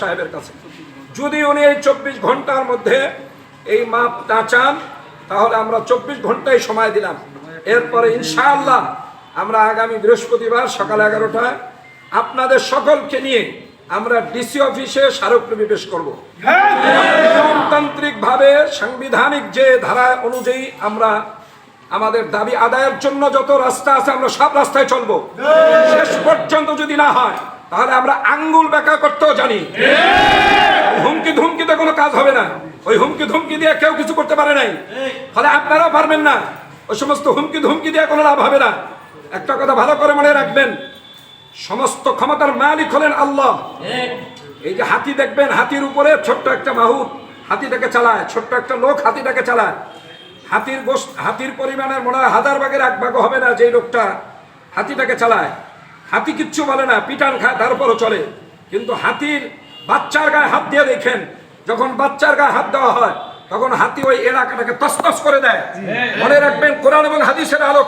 সাহেবের কাছে। যদি উনি এই চব্বিশ ঘণ্টার মধ্যে এই মাপ না চান, তাহলে আমরা চব্বিশ ঘন্টায় সময় দিলাম। এরপরে ইনশাআল্লাহ আমরা আগামী বৃহস্পতিবার সকাল এগারোটায় আপনাদের সকলকে নিয়ে আমরা ডিসি অফিসে স্মারকলিপি পেশ করব। গণতান্ত্রিক ভাবে সাংবিধানিক যে ধারা অনুযায়ী আমরা আমাদের দাবি আদায়ের জন্য যত রাস্তা আছে আমরা সব রাস্তায় চলবো। শেষ পর্যন্ত যদি না হয় তাহলে আমরা আঙ্গুল বেকা করতেও জানি। হুমকি ধুমকিতে কোনো কাজ হবে না। ওই হুমকি ধুমকি দিয়ে কেউ কিছু করতে পারে নাই। ফলে আপনারাও পারবেন না। ওই সমস্ত হুমকি ধুমকি দিয়ে কোনো লাভ হবে না। একটা কথা ভালো করে মনে রাখবেন। সমস্ত ক্ষমতার মালিক হলেন আল্লাহ। এই যে হাতি দেখবেন হাতির উপরে ছোট্ট একটা মাহুত হাতিটাকে চালায় ছোট্ট একটা লোক হাতিটাকে চালায়। হাতির গোষ্ঠ হাতির পরিমাণের মনে হয় হাজার ভাগের এক ভাগও হবে না যেই লোকটা হাতিটাকে চালায়। হাতি কিচ্ছু বলে না পিটান খায় তারপরও চলে। কিন্তু হাতির বাচ্চার গায়ে হাত দিয়ে দেখেন যখন বাচ্চার গায়ে হাত দেওয়া হয় তখন হাতি ওই এলাকাটাকে তসতস করে দেয়। মনে রাখবেন কোরআন এবং হাদিসের আলো